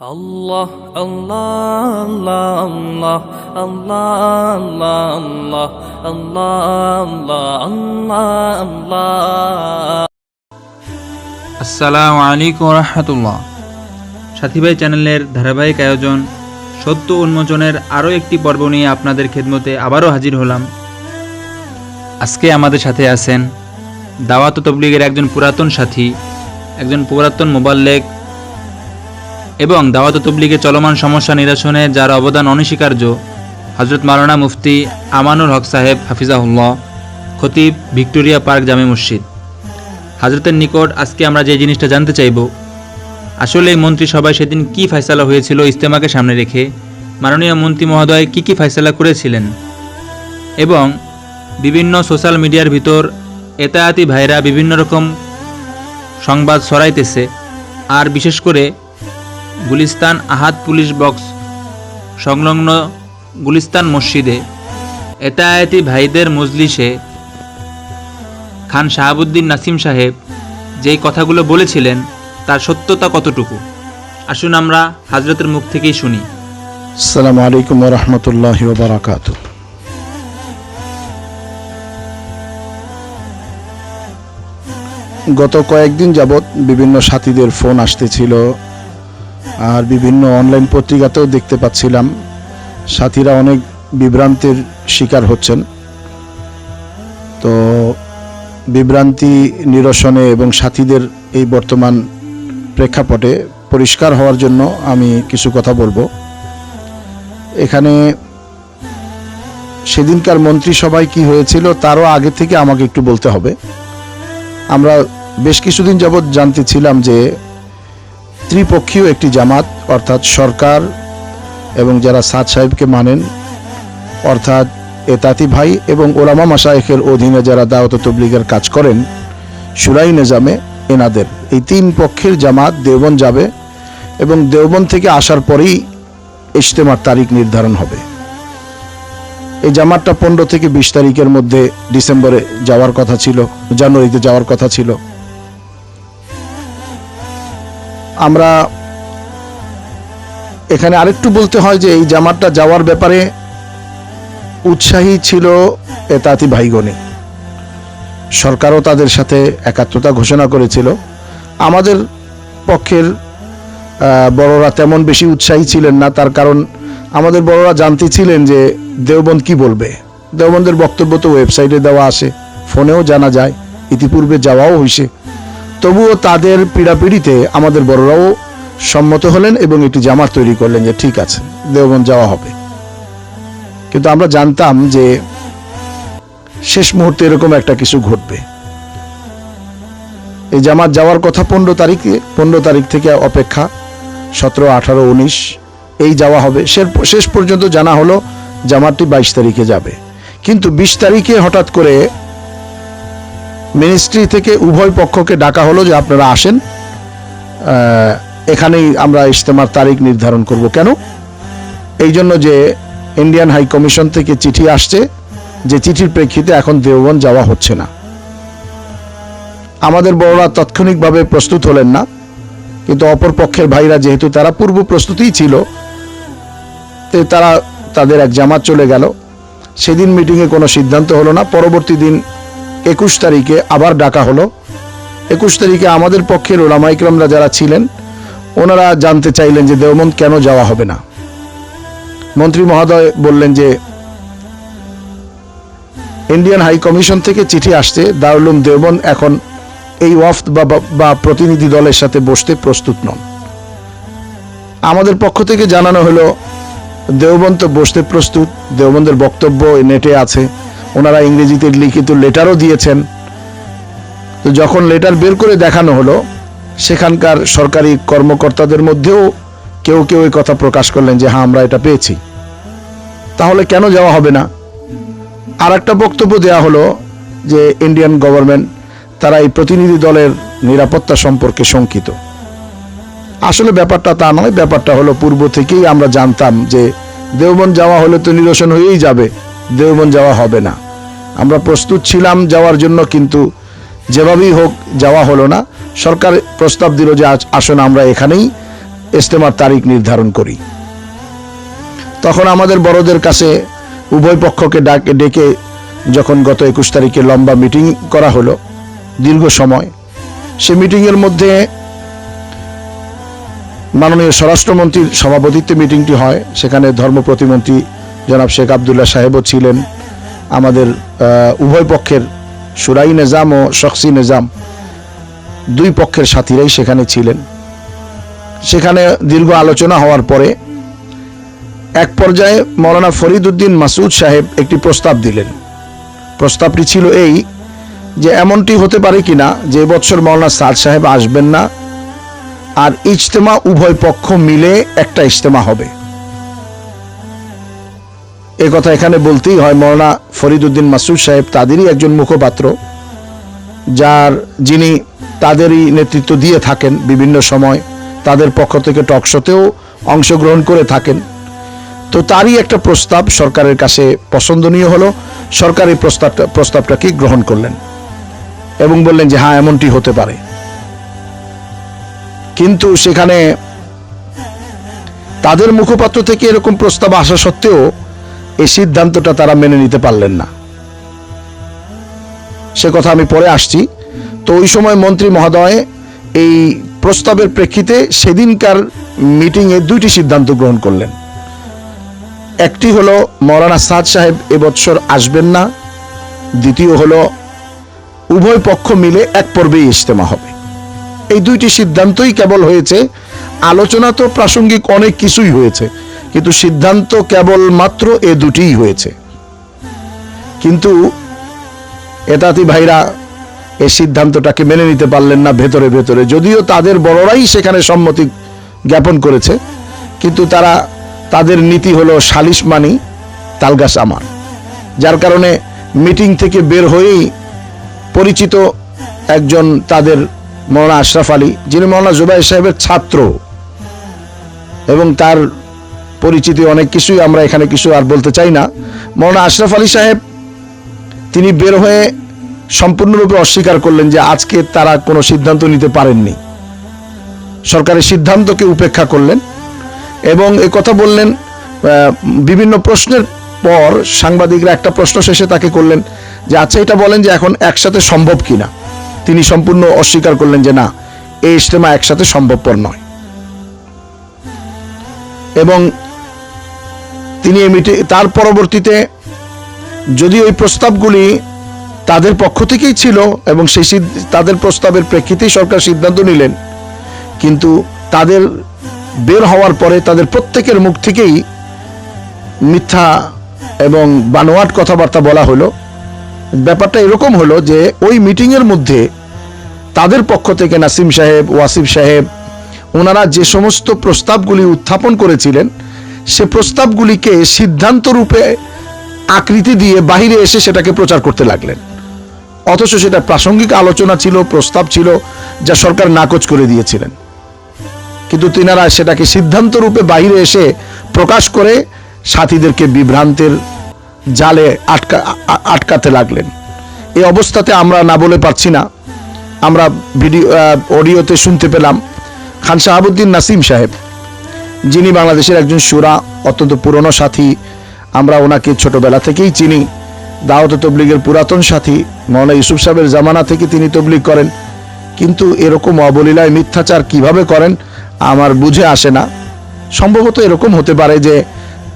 আল্লাহ আল্লাহ আল্লাহ আল্লাহ আল্লাহ আল্লাহ আল্লাহ আল্লাহ আসসালামু আলাইকুম রহমতুল্লাহ সাথী ভাই চ্যানেলের ধারাবাহিক আয়োজন সত্য উন্মোচনের আরও একটি পর্ব নিয়ে আপনাদের খেদমতে আবারও হাজির হলাম আজকে আমাদের সাথে আছেন দাওয়াত তবলিগের একজন পুরাতন সাথী একজন পুরাতন মোবাল্লেক এবং দাওয়াত ও তবলিগের চলমান সমস্যা নিরসনে যার অবদান অনস্বীকার্য হজরত মাওলানা মুফতি আমানুর হক সাহেব হাফিজাহুল্লাহ, খতিব ভিক্টোরিয়া পার্ক জামে মসজিদ। হাজরতের নিকট আজকে আমরা যে জিনিসটা জানতে চাইব আসলে এই মন্ত্রিসভায় সেদিন কি ফয়সালা হয়েছিল ইস্তেমাকে সামনে রেখে? মাননীয় মন্ত্রী মহোদয় কি কি ফয়সালা করেছিলেন? এবং বিভিন্ন সোশ্যাল মিডিয়ার ভিতর এতায়াতি ভাইরা বিভিন্ন রকম সংবাদ ছড়াইতেছে, আর বিশেষ করে গুলিস্তান আহাদ পুলিশ বক্স, সংলগ্ন গুলিস্তান মসজিদে। এতায়াতি ভাইদের মজলিসে। খান শাহাবুদ্দিন নাসিম সাহেব যেই কথাগুলো বলেছিলেন, তার সত্যতা কতটুকু? আসুন আমরা হাজরতের মুখ থেকেই শুনি। আসসালামু আলাইকুম রহমতুল্লাহ বারাকাত গত কয়েকদিন যাবৎ বিভিন্ন সাথীদের ফোন আসতেছিল। আর বিভিন্ন অনলাইন পত্রিকাতেও দেখতে পাচ্ছিলাম। সাথীরা অনেক বিভ্রান্তির শিকার হচ্ছেন। তো বিভ্রান্তি, নিরসনে এবং সাথীদের এই বর্তমান প্রেক্ষাপটে পরিষ্কার হওয়ার জন্য আমি কিছু কথা বলব। এখানে সেদিনকার মন্ত্রিসভায় কি হয়েছিল তারও আগে থেকে আমাকে একটু বলতে হবে। আমরা বেশ কিছুদিন যাবৎ জানতেছিলাম যে ত্রিপক্ষীয় একটি জামাত, অর্থাৎ সরকার এবং যারা সাদ সাহেবকে মানেন, অর্থাৎ এ এতাতি ভাই এবং ওলামা মাসায়েখের অধীনে যারা দাওয়াত তবলিগের কাজ করেন, সুরাই নিজামে এনাদের। এই তিন পক্ষের জামাত দেওবন যাবে এবং দেওবন থেকে আসার পরেই ইজতেমার তারিখ নির্ধারণ হবে। এই জামাতটা পনেরো থেকে বিশ তারিখের মধ্যে ডিসেম্বরে যাওয়ার কথা ছিল, জানুয়ারিতে যাওয়ার কথা ছিল। আমরা এখানে আরেকটু বলতে হয় যে এই জামাতটা যাওয়ার ব্যাপারে উৎসাহী ছিল এতাতি ভাইগণে। সরকারও তাদের সাথে একাত্মতা ঘোষণা করেছিল। আমাদের পক্ষের বড়রা তেমন বেশি উৎসাহী ছিলেন না, তার কারণ আমাদের বড়রা জানতে ছিলেন যে দেওবন্দ কি বলবে। দেওবন্দের বক্তব্য তো ওয়েবসাইটে দেওয়া আসে, ফোনেও জানা যায়, ইতিপূর্বে যাওয়াও হয়েছে তবুও তাদের পীড়াপিড়িতে আমাদের বড়রাও সম্মত হলেন এবং একটি জামাত তৈরি করলেন যে ঠিক আছে, দেওবন্দ যাওয়া হবে। কিন্তু আমরা জানতাম যে শেষ মুহূর্তে এরকম একটা কিছু ঘটবে। এই জামাত যাওয়ার কথা পনেরো তারিখে, পনেরো তারিখ থেকে অপেক্ষা, সতেরো, আঠারো, উনিশ, এই যাওয়া হবে। শেষ পর্যন্ত জানা হলো জামাতটি বাইশ তারিখে যাবে। কিন্তু বিশ তারিখে হঠাৎ করে মিনিস্ট্রি থেকে উভয় পক্ষকে ডাকা হলো যে আপনারা আসেন। এখানেই আমরা ইজতেমার তারিখ নির্ধারণ করব। কেন? এই জন্য যে ইন্ডিয়ান হাই কমিশন থেকে চিঠি আসছে, যে চিঠির প্রেক্ষিতে এখন দেওবন যাওয়া হচ্ছে না। আমাদের বড়রা তাৎক্ষণিকভাবে প্রস্তুত হলেন না, কিন্তু অপর পক্ষের ভাইরা যেহেতু তারা পূর্ব প্রস্তুতিই ছিল, তে তারা তাদের এক জামাত চলে গেল। সেদিন মিটিংয়ে কোনো সিদ্ধান্ত হলো না। পরবর্তী দিন একুশ তারিখে আবার ডাকা হলো। একুশ তারিখে আমাদের পক্ষের ওলামা ইকরামরা যারা ছিলেন, ওনারা জানতে চাইলেন যে দেওমন কেন যাওয়া হবে না। মন্ত্রী মহোদয় বললেন যে, ইন্ডিয়ান হাই কমিশন থেকে চিঠি আসছে দারুলুম দেওবন এখন এই ওয়াফদ বা প্রতিনিধি দলের সাথে বসতে প্রস্তুত নন। আমাদের পক্ষ থেকে জানানো হলো, দেওবন্দ বসতে প্রস্তুত, দেওবন্দের বক্তব্য নেটে আছে। ওনারা ইংরেজিতে লিখিত লেটারও দিয়েছেন। তো যখন লেটার বের করে দেখানো হলো, সেখানকার সরকারি কর্মকর্তাদের মধ্যেও কেউ কেউ এই কথা প্রকাশ করলেন যে হ্যাঁ আমরা এটা পেয়েছি। তাহলে কেন যাওয়া হবে না? আর একটা বক্তব্য দেওয়া হলো যে, ইন্ডিয়ান গভর্নমেন্ট, তারা এই প্রতিনিধি দলের নিরাপত্তা সম্পর্কে শঙ্কিত। আসলে ব্যাপারটা তা নয়, ব্যাপারটা হলো পূর্ব থেকেই আমরা জানতাম যে দেওবন যাওয়া হলে তো নিরসন হয়েই যাবে দেওবন যাওয়া হবে না। আমরা প্রস্তুত ছিলাম যাওয়ার জন্য, কিন্তু যেভাবেই হোক যাওয়া হলো না। সরকার প্রস্তাব দিল যে আসুন, আমরা এখানেই ইস্তেমার তারিখ নির্ধারণ করি। তখন আমাদের বড়দের কাছে উভয় পক্ষকে ডাকে, ডেকে যখন গত একুশ তারিখে লম্বা মিটিং করা হলো, দীর্ঘ সময়, সে মিটিংয়ের মধ্যে মাননীয় স্বরাষ্ট্রমন্ত্রীর সভাপতিত্বে মিটিংটি হয়। সেখানে ধর্ম প্রতিমন্ত্রী জনাব শেখ আবদুল্লাহ সাহেবও ছিলেন। আমাদের উভয় পক্ষের সুরাই নিজাম ও শখসি নিজাম দুই পক্ষের সাথীরাই সেখানে ছিলেন। সেখানে দীর্ঘ আলোচনা হওয়ার পরে এক পর্যায়ে মৌলানা ফরিদ উদ্দিন মাসুদ সাহেব একটি প্রস্তাব দিলেন। প্রস্তাবটি ছিল এই যে এমনটি হতে পারে কিনা যে বছর মৌলানা সাদ সাহেব আসবেন না আর ইজতেমা উভয় পক্ষ মিলে একটা ইজতেমা হবে। এ কথা এখানে বলতেই হয়, মৌলানা ফরিদ উদ্দিন মাসুদ সাহেব তাদেরই একজন মুখপাত্র, যার যিনি তাদেরই নেতৃত্ব দিয়ে থাকেন বিভিন্ন সময়, তাদের পক্ষ থেকে টকশোতেও অংশগ্রহণ করে থাকেন। তো তারই একটা প্রস্তাব সরকারের কাছে পছন্দনীয় হলো, সরকার এই প্রস্তাবটা প্রস্তাবটাকে গ্রহণ করলেন? এবং বললেন যে হ্যাঁ এমনটি হতে পারে। কিন্তু সেখানে তাদের মুখপাত্র থেকে এরকম প্রস্তাব আসা সত্ত্বেও এই সিদ্ধান্তটা তারা মেনে নিতে পারলেন না। সে কথা আমি পরে আসছি। তো ওই সময় মন্ত্রী মহোদয় এই প্রস্তাবের প্রেক্ষিতে সেদিনকার মিটিংয়ে দুইটি সিদ্ধান্ত গ্রহণ করলেন। একটি হলো, মৌলানা সাদ সাহেব এবছর আসবেন না। দ্বিতীয় হলো, উভয় পক্ষ মিলে এক পর্বেই ইজতেমা হবে। এই দুইটি সিদ্ধান্তই কেবল হয়েছে। আলোচনা তো প্রাসঙ্গিক অনেক কিছুই হয়েছে। কিন্তু সিদ্ধান্ত কেবল মাত্র এ দুটিই হয়েছে। কিন্তু এতাতি ভাইরা এই সিদ্ধান্তটাকে মেনে নিতে পারলেন না ভেতরে ভেতরে। যদিও তাদের বড়রাই সেখানে সম্মতি জ্ঞাপন করেছে, কিন্তু তারা তাদের নীতি হলো সালিশ মানি, তালগাছ আমার। যার কারণে মিটিং থেকে বের হয়েই পরিচিত একজন তাদের মৌলানা আশরাফ আলী, যিনি মৌলানা জুবাই সাহেবের ছাত্র, এবং তার পরিচিতি অনেক কিছুই আমরা এখানে কিছু আর বলতে চাই না। মৌলানা আশরাফ আলী সাহেব, তিনি বের হয়ে সম্পূর্ণরূপে অস্বীকার করলেন যে আজকে তারা কোনো সিদ্ধান্ত নিতে পারেননি। সরকারের সিদ্ধান্তকে উপেক্ষা করলেন এবং এ কথা বললেন বিভিন্ন প্রশ্নের পর সাংবাদিকরা একটা প্রশ্ন শেষে তাকে করলেন যে আচ্ছা এটা বলেন যে এখন একসাথে সম্ভব কিনা? তিনি সম্পূর্ণ অস্বীকার করলেন যে, না, এই ইজতেমা একসাথে সম্ভবপর নয়। এবং তিনি এই মিটে তার পরবর্তীতে যদি ওই প্রস্তাবগুলি তাদের পক্ষ থেকেই ছিল এবং সেই তাদের প্রস্তাবের প্রেক্ষিতেই সরকার সিদ্ধান্ত নিলেন, কিন্তু তাদের বের হওয়ার পরে তাদের প্রত্যেকের মুখ থেকেই মিথ্যা এবং বানোয়াট কথাবার্তা বলা হলো। ব্যাপারটা এরকম হলো যে ওই মিটিংয়ের মধ্যে তাদের পক্ষ থেকে নাসিম সাহেব ওয়াসিফ সাহেব, ওনারা যে সমস্ত প্রস্তাবগুলি উত্থাপন করেছিলেন সে প্রস্তাবগুলিকে সিদ্ধান্ত রূপে আকৃতি দিয়ে বাইরে এসে সেটাকে প্রচার করতে লাগলেন। অথচ সেটা প্রাসঙ্গিক আলোচনা ছিল, প্রস্তাব ছিল, যা সরকার নাকচ করে দিয়েছিলেন। কিন্তু তিনারা সেটাকে সিদ্ধান্ত রূপে বাইরে এসে প্রকাশ করে সাথীদেরকে বিভ্রান্তের জালে আটকা আটকাতে লাগলেন। এই অবস্থাতে আমরা না বলে পারছি না। আমরা ভিডিও অডিওতে শুনতে পেলাম খান শাহাবুদ্দিন নাসিম সাহেব। যিনি বাংলাদেশের একজন সুরা, অত্যন্ত পুরনো সাথী। আমরা ওনাকে ছোটবেলা থেকেই চিনি। দাওয়াত তবলিগের পুরাতন সাথী, মৌলানা ইউসুফ সাহেবের জামানা থেকে তিনি তবলিগ করেন। কিন্তু এরকম অবলীলায় মিথ্যাচার কীভাবে করেন, আমার বুঝে আসে না। সম্ভবত এরকম হতে পারে যে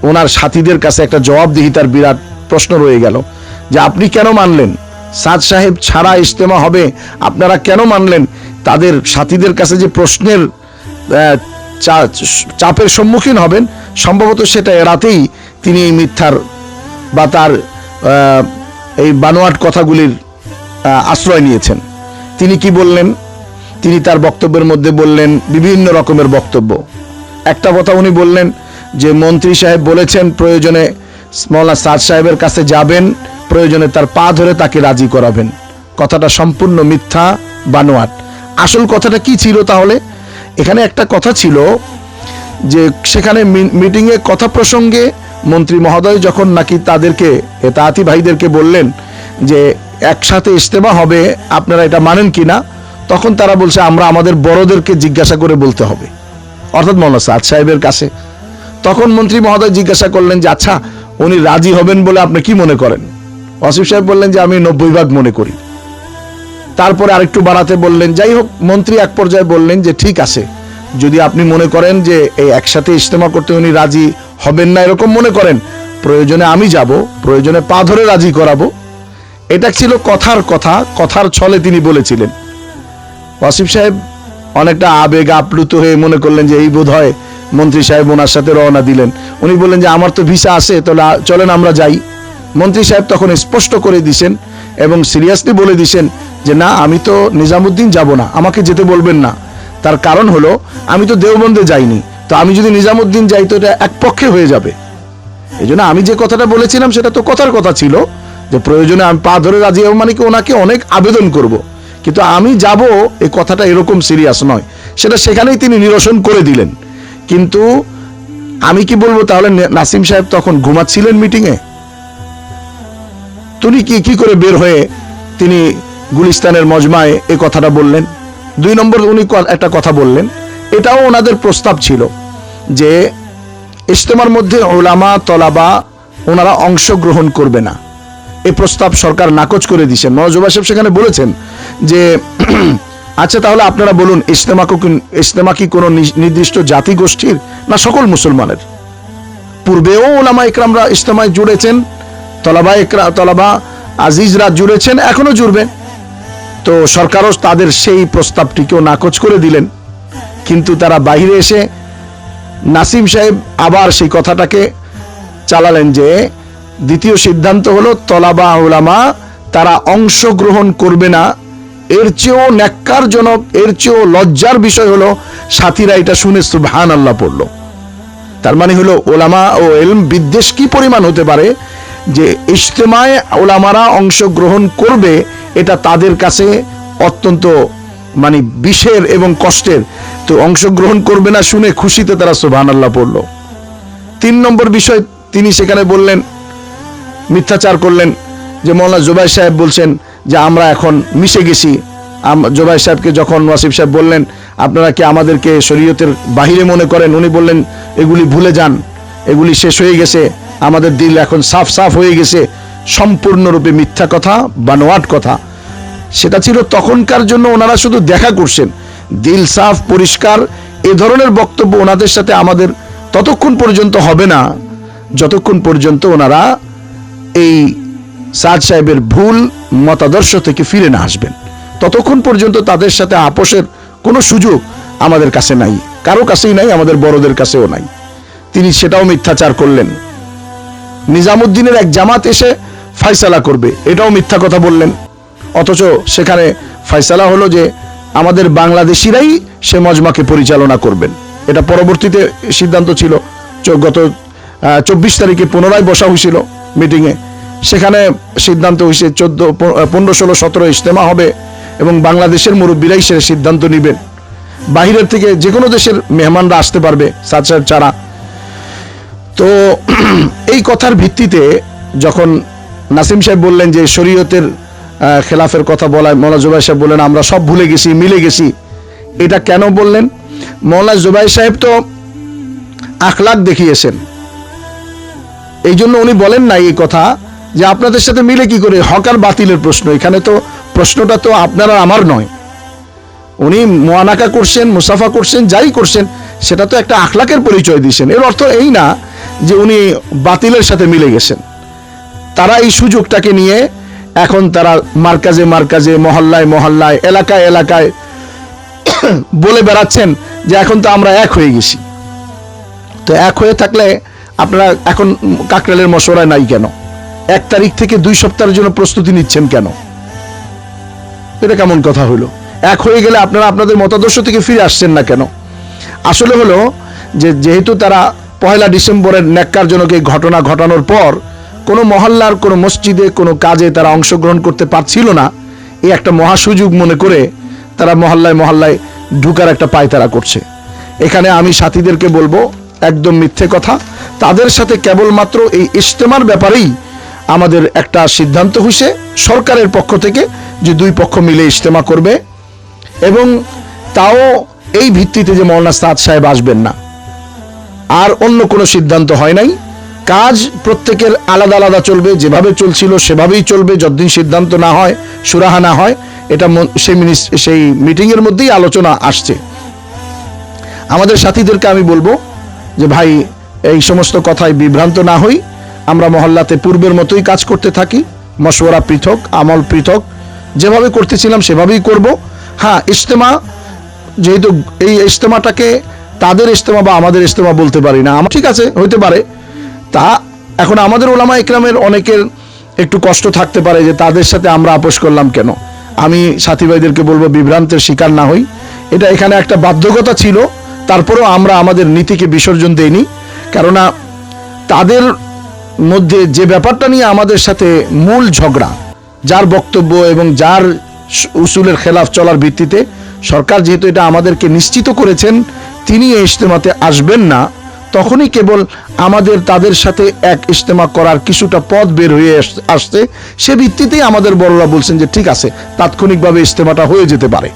ওনার সাথীদের কাছে একটা জবাবদিহিতার বিরাট প্রশ্ন রয়ে গেল। যে আপনি কেন মানলেন? সাদ সাহেব ছাড়া ইজতেমা হবে, আপনারা কেন মানলেন? তাদের সাথীদের কাছে যে প্রশ্নের চাপের সম্মুখীন হবেন। সম্ভবত সেটা এড়াতেই তিনি এই মিথ্যার বা তার এই বানোয়াট কথাগুলির আশ্রয় নিয়েছেন। তিনি কি বললেন? তিনি তার বক্তব্যের মধ্যে বললেন বিভিন্ন রকমের বক্তব্য। একটা কথা উনি বললেন যে, মন্ত্রী সাহেব বলেছেন প্রয়োজনে মৌলানা সাদ সাহেবের কাছে যাবেন, প্রয়োজনে তার পা ধরে তাকে রাজি করাবেন। কথাটা সম্পূর্ণ মিথ্যা, বানোয়াট। আসল কথাটা কি ছিল তাহলে? এখানে একটা কথা ছিল যে সেখানে মিটিংয়ে কথা প্রসঙ্গে মন্ত্রী মহোদয় যখন নাকি তাদেরকে এতাহাতি ভাইদেরকে বললেন যে একসাথে ইজতেমা হবে, আপনারা এটা মানেন কিনা, তখন তারা বলছে, আমরা আমাদের বড়দেরকে জিজ্ঞাসা করে বলতে হবে। অর্থাৎ মৌলানা সাদ সাহেবের কাছে। তখন মন্ত্রী মহোদয় জিজ্ঞাসা করলেন যে আচ্ছা উনি রাজি হবেন বলে আপনি কি মনে করেন? ওয়াসিফ সাহেব বললেন যে, আমি নব্বই ভাগ মনে করি। তারপরে আরেকটু বাড়াতে বললেন, যাই হোক, মন্ত্রী এক পর্যায়ে বললেন যে ঠিক আছে। যদি আপনি মনে করেন যে এই একসাথে ইজতেমা করতে উনি রাজি হবেন না, এরকম মনে করেন, প্রয়োজনে আমি যাব, প্রয়োজনে পা ধরে রাজি করাবো। এটা ছিল কথার কথা, কথার ছলে তিনি বলেছিলেন। ওয়াসিফ সাহেব অনেকটা আবেগ আপ্লুত হয়ে মনে করলেন যে এই বোধ হয় মন্ত্রী সাহেব ওনার সাথে রওনা দিলেন। উনি বললেন যে, আমার তো ভিসা আছে, তাহলে চলেন আমরা যাই। মন্ত্রী সাহেব তখন স্পষ্ট করে দিছেন এবং সিরিয়াসলি বলে দিছেন যে, না, আমি তো নিজামুদ্দিন যাব না, আমাকে যেতে বলবেন না। তার কারণ হলো, আমি তো দেওবন্দে যাইনি, তো আমি যদি নিজামুদ্দিন যাই, তো এটা এক পক্ষে হয়ে যাবে। এই জন্য আমি যে কথাটা বলেছিলাম, সেটা তো কথার কথা ছিল যে, প্রয়োজনে আমি পা ধরে রাজি হব মানে কি ওনাকে অনেক আবেদন করব। কিন্তু আমি যাব এই কথাটা এরকম সিরিয়াস নয়। সেটা সেখানেই তিনি নিরসন করে দিলেন। কিন্তু আমি কি বলব, তাহলে নাসিম সাহেব তখন ঘুমাচ্ছিলেন মিটিংয়ে? তিনি কি কি করে বের হয়ে তিনি গুলিস্তানের মজমায় এ কথাটা বললেন? দুই নম্বর উনি একটা কথা বললেন। এটাও ওনাদের প্রস্তাব ছিল যে, ইজতেমার মধ্যে ওলামা তলাবা ওনারা অংশগ্রহণ করবে না। এই প্রস্তাব সরকার নাকচ করে দিয়েছেন। মনোজবা সাহেব সেখানে বলেছেন যে আচ্ছা তাহলে আপনারা বলুন, ইজতেমা ইজতেমা কি কোনো নির্দিষ্ট জাতি গোষ্ঠীর না সকল মুসলমানের? পূর্বেও ওলামা ইকরামরা ইজতেমায় জুড়েছেন তলাবা একরা তলাবা আজিজরা জুড়েছেন, এখনও জুড়বে তো সরকারও তাদের সেই প্রস্তাবটিকেও নাকচ করে দিলেন। কিন্তু তারা বাইরে এসে নাসিম সাহেব আবার সেই কথাটাকে চালালেন যে, দ্বিতীয় সিদ্ধান্ত হলো, তলাবা ওলামা তারা অংশগ্রহণ করবে না। এর চেয়েও ন্যাক্কারজনক, এর চেয়েও লজ্জার বিষয় হলো, সাথীরা এটা শুনে সুবহান আল্লাহ পড়ল। তার মানে হলো ওলামা ও এলম বিদ্বেষ কি পরিমাণ হতে পারে? যে ইজতেমায় ওলামারা অংশগ্রহণ করবে, এটা তাদের কাছে অত্যন্ত মানে বিষের এবং কষ্টের। তো অংশগ্রহণ করবে না শুনে খুশিতে তারা সুবহান আল্লাহ পড়ল। তিন নম্বর বিষয় তিনি সেখানে বললেন, মিথ্যাচার করলেন, যে মৌলানা জুবাই সাহেব বলছেন যে আমরা এখন মিশে গেছি। জুবাই সাহেবকে যখন ওয়াসিফ সাহেব বললেন, আপনারা কি আমাদেরকে শরীয়তের বাহিরে মনে করেন? উনি বললেন, এগুলি ভুলে যান, এগুলি শেষ হয়ে গেছে। আমাদের দিল এখন সাফ সাফ হয়ে গেছে, সম্পূর্ণরূপে মিথ্যা কথা বানোয়াট কথা। সেটা ছিল তখনকার জন্য ওনারা শুধু দেখা করছেন। দিল সাফ, পরিষ্কার, এ ধরনের বক্তব্য ওনাদের সাথে আমাদের ততক্ষণ পর্যন্ত হবে না, যতক্ষণ পর্যন্ত ওনারা এই সাদ সাহেবের ভুল মতাদর্শ থেকে ফিরে না আসবেন। ততক্ষণ পর্যন্ত তাদের সাথে আপোষের কোনো সুযোগ আমাদের কাছে নাই, কারও কাছেই নাই, আমাদের বড়দের কাছেও নাই। তিনি সেটাও মিথ্যাচার করলেন। নিজামুদ্দিনের এক জামাত এসে ফাইসালা করবে। এটাও মিথ্যা কথা বললেন। অথচ সেখানে ফাইসালা হলো যে, আমাদের বাংলাদেশিরাই সে মজমাকে পরিচালনা করবেন। এটা পরবর্তীতে সিদ্ধান্ত ছিল। গত চব্বিশ তারিখে পুনরায় বসা হয়েছিল মিটিংয়ে। সেখানে সিদ্ধান্ত হয়েছে চোদ্দ পনেরো, ষোলো, সতেরো ইজতেমা হবে এবং বাংলাদেশের মুরব্বীরাই সে সিদ্ধান্ত নেবেন। বাহিরের থেকে যে কোনো দেশের মেহমানরা আসতে পারবে সাহেব ছাড়া। তো এই কথার ভিত্তিতে যখন নাসিম সাহেব বললেন যে শরীয়তের খেলাফের কথা বলায় মৌলা জুবাই সাহেব বললেন, আমরা সব ভুলে গেছি, মিলে গেছি। এটা কেন বললেন? মৌলা জুবাই সাহেব তো আখলাক দেখিয়েছেন। এই জন্য উনি বলেন না এই কথা যে আপনাদের সাথে মিলে কি করে? হক আর বাতিলের প্রশ্ন। এখানে তো প্রশ্নটা তো আপনার আমার নয়। উনি মোয়ানাকা করছেন, মুসাফা করছেন, যাই করছেন, সেটা তো একটা আখলাকের পরিচয় দিয়েছেন। এর অর্থ এই না যে উনি বাতিলের সাথে মিলে গেছেন। তারা এই সুযোগটাকে নিয়ে এখন তারা মার্কাজে মার্কাজে, মহল্লায় মহল্লায়, এলাকায় এলাকায় বলে বেড়াচ্ছেন যে এখন তো আমরা এক হয়ে গেছি। তো এক হয়ে থাকলে আপনারা এখন কাকরালের মশওয়ারায় নাই কেন? এক তারিখ থেকে দুই সপ্তাহের জন্য প্রস্তুতি নিচ্ছেন কেন? এটা কেমন কথা হলো? এক হয়ে গেলে আপনারা আপনাদের মতাদর্শ থেকে ফিরে আসছেন না কেন? আসলে হলো যে যেহেতু তারা পয়লা ডিসেম্বরের ন্যাক্কারজনক এই ঘটনা ঘটানোর পর কোনো মহল্লার, কোনো মসজিদে, কোনো কাজে তারা অংশগ্রহণ করতে পারছিল না। এই একটা মহাসুযোগ মনে করে তারা মহল্লায় মহল্লায় ঢুকার একটা পায়তারা করছে। এখানে আমি সাথীদেরকে বলব, একদম মিথ্যে কথা, তাদের সাথে কেবলমাত্র এই ইজতেমার ব্যাপারেই আমাদের একটা সিদ্ধান্ত হয়েছে সরকারের পক্ষ থেকে যে দুই পক্ষ মিলে ইজতেমা করবে এবং তাও এই ভিত্তিতে যে মৌলানা সাদ সাহেব আসবেন না। আর অন্য কোনো সিদ্ধান্ত হয় নাই। কাজ প্রত্যেকের আলাদা আলাদা চলবে, যেভাবে চলছিল সেভাবেই চলবে, যতদিন সিদ্ধান্ত না হয়, সুরাহা না হয়, এটা সেই সেই মিটিংয়ের মধ্যেই আলোচনা আসছে। আমাদের সাথীদেরকে আমি বলব যে, ভাই, এই সমস্ত কথায় বিভ্রান্ত না হই। আমরা মহল্লাতে পূর্বের মতোই কাজ করতে থাকি। মশওয়ারা পৃথক, আমল পৃথক। যেভাবে করতেছিলাম সেভাবেই করব। হ্যাঁ ইজতেমা, যেহেতু এই ইজতেমাটাকে তাদের ইজতেমা বা আমাদের ইজতেমা বলতে পারি না। আমার ঠিক আছে, হইতে পারে। তা এখন আমাদের ওলামা ইকরামের অনেকের একটু কষ্ট থাকতে পারে যে তাদের সাথে আমরা আপোষ করলাম কেন? আমি সাথী ভাইদেরকে বলব, বিভ্রান্তের শিকার না হই। এটা এখানে একটা বাধ্যকতা ছিল, তারপরেও আমরা আমাদের নীতিকে বিসর্জন দেইনি। কেননা তাদের মধ্যে যে ব্যাপারটা নিয়ে আমাদের সাথে মূল ঝগড়া, যার বক্তব্য এবং যার উসুলের খেলাফ চলার ভিত্তিতে সরকার যেহেতু এটা আমাদেরকে নিশ্চিত করেছেন তিনি এই ইজতেমাতে আসবেন না তখনই কেবল আমাদের তাদের সাথে এক ইজতেমা করার কিছুটা পথ বের হয়ে আস- আসছে। সে ভিত্তিতেই আমাদের বড়রা বলছেন যে ঠিক আছে তাৎক্ষণিকভাবে ইজতেমাটা হয়ে যেতে পারে।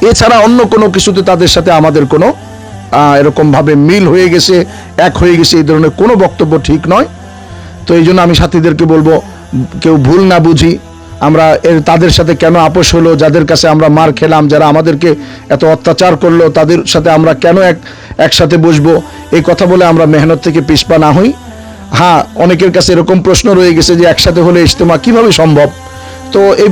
এছাড়া অন্য কোনো কিছুতে তাদের সাথে আমাদের কোনো আহ, এরকম ভাবে মিল হয়ে গেছে এক হয়ে গেছে এই ধরনের কোনো বক্তব্য ঠিক নয়। তো এই জন্য আমি সাথীদেরকে বলব কেউ ভুল না বুঝি। আমরা এর তাদের সাথে কেন আপোষ হলো, যাদের কাছে আমরা মার খেলাম, যারা আমাদেরকে এত অত্যাচার করল, তাদের সাথে আমরা কেন এক, একসাথে বসবো? এই কথা বলে আমরা মেহনত থেকে পিছপা না হই। হ্যাঁ অনেকের কাছে এরকম প্রশ্ন রয়ে গেছে যে একসাথে হলে ইজতেমা কীভাবে সম্ভব? তো এই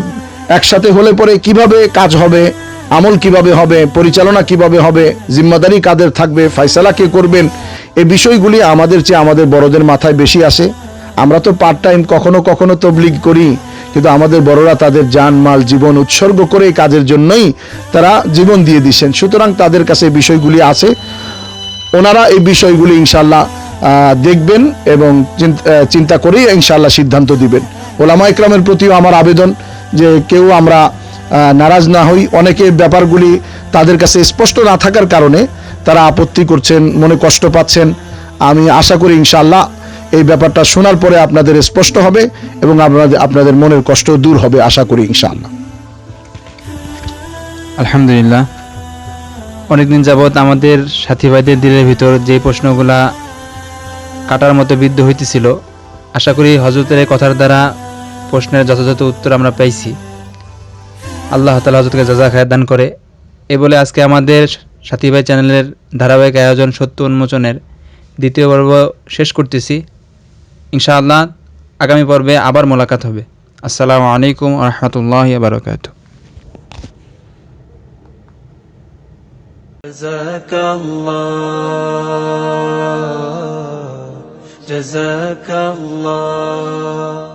একসাথে হলে পরে কীভাবে কাজ হবে? আমল কীভাবে হবে? পরিচালনা কীভাবে হবে? জিম্মাদারি কাদের থাকবে? ফয়সালা কে করবেন? এই বিষয়গুলি আমাদের চেয়ে আমাদের বড়দের মাথায় বেশি আসে। আমরা তো পার্ট টাইম কখনো কখনো তবলিগ করি। কিন্তু আমাদের বড়রা তাদের জান, মাল, জীবন উৎসর্গ করে কাজের জন্যই তারা জীবন দিয়ে দিচ্ছেন সুতরাং তাদের কাছে বিষয়গুলি আছে। ওনারা এই বিষয়গুলি ইনশাল্লাহ দেখবেন এবং চিন্তা করেই ইনশাল্লাহ সিদ্ধান্ত দিবেন। ওলামা ইকরামের প্রতিও আমার আবেদন যে কেউ আমরা নারাজ না হই। অনেকে ব্যাপারগুলি তাদের কাছে স্পষ্ট না থাকার কারণে তারা আপত্তি করছেন, মনে কষ্ট পাচ্ছেন। আমি আশা করি ইনশাল্লাহ এই ব্যাপারটা শোনার পরে আপনাদের স্পষ্ট হবে এবং আপনাদের আপনাদের মনের কষ্ট দূর হবে, আশা করি, ইনশাআল্লাহ। আলহামদুলিল্লাহ। অনেকদিন যাবৎ আমাদের সাথী ভাইদের দিলের ভিতর যে প্রশ্নগুলা কাটার মতো বিদ্ধ হইতেছিল, আশা করি হজরতের কথার দ্বারা প্রশ্নের যথাযথ উত্তর আমরা পাইছি। আল্লাহ তালা হজরতকে যাজা খায় দান করে। এ বলে আজকে আমাদের সাথী ভাই চ্যানেলের ধারাবাহিক আয়োজন সত্য উন্মোচনের দ্বিতীয় পর্ব শেষ করতেছি। ইনশাআল্লাহ আগামী পর্বে আবার মোলাকাত হবে আসসালামু আলাইকুম রহমতুল্লাহ বারকাত جزاك الله جزاك الله